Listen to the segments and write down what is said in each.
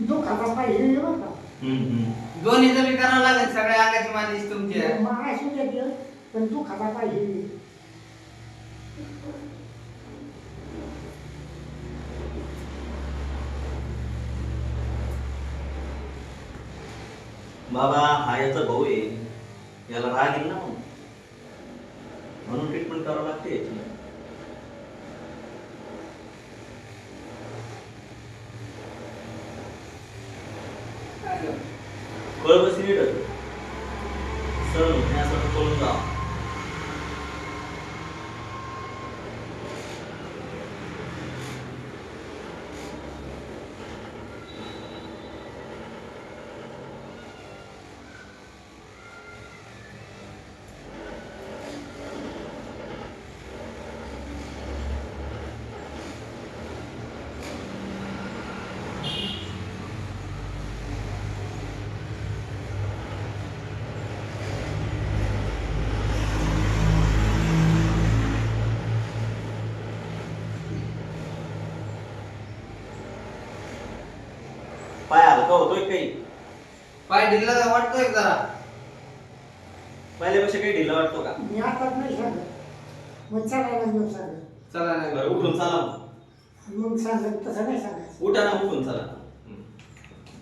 दुखाचा पाहिजे हे बघा हम्म, हम्म. दोन्हीचं बी करावं लागेल सगळ्या अंगाची मालिश तुमची आहे. मला असू दे पण दुखाचा पाहिजे बाबा हा याचा भाऊ आहे याला राग येईल ना मग म्हणून ट्रीटमेंट करावं लागते याची. कळ बसी नीट. सर न्यासारखं कळून जा पाय हलका होतोय काही. पाय ढिल्ला वाटतोय का जरा. पहिल्यापेक्षा काही ढिला वाटतो का? मी आता नाही सांगत. मग चालायला सांगत चला नाही बरं उठून चला मग. मग सांगत तसं नाही उठा ना उठून चला. हम्म.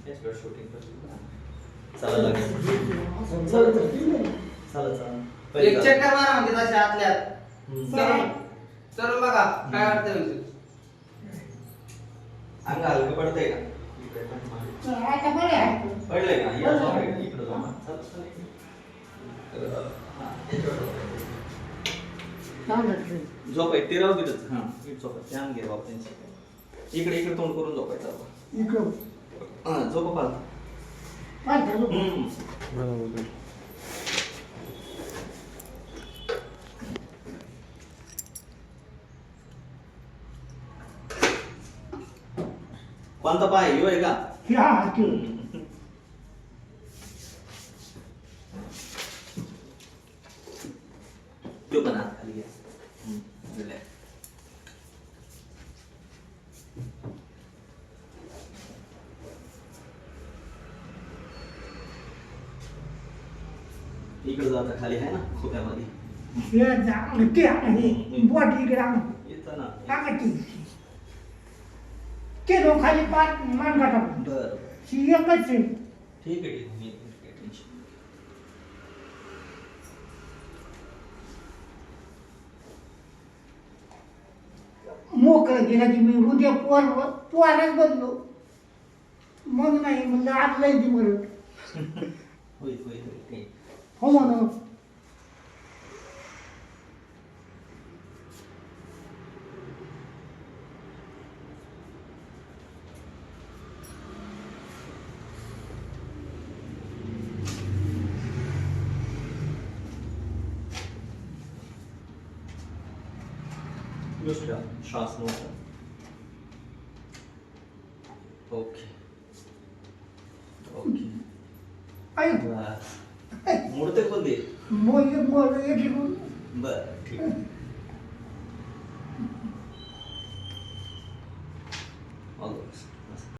याच्याकडे shooting करतो. चला असं आहे. चला. चला पहिले एक चला. चक्कर मारा म्हणजे हम्म. चल. चल. बघा काय वाटतंय अंग हलकं पडतंय का? पडलंय का इकडे. इकडे जाऊ ना. चल, चल, इकडे. हा, याच्यावर झोपायचं. चालत झोप आहे ते राहू देतच हा इकडे झोप. ध्यान घे बाबा त्यांचं इकडे इकडे तोंड करून झोपायचं बाबा. इकडं हा झोप पाहत कोणता पाय ह्यो आहे का हा हा पण खाली घ्या. हम्म, relax. इकडे जाता खाली आहे ना खोक्यामध्ये हे जा- ते आहे. बोट इकडे आण. येतं ना टाका ती. ते दोन खाली पाच मान टाका बर. ही एकच आहे. ठीक आहे ठीक आहे. मी काही टेन्शन नाही. मोकळं गेला की मी उद्या पोर पोरच बदलो मग नाही म्हणलं ती मरत होईल काही हो म्हण दुसऱ्या श्वास मोठा ओके ओके ऐक बस मोडते पण ते मोल मोल एक इकडून बर ठीक आहे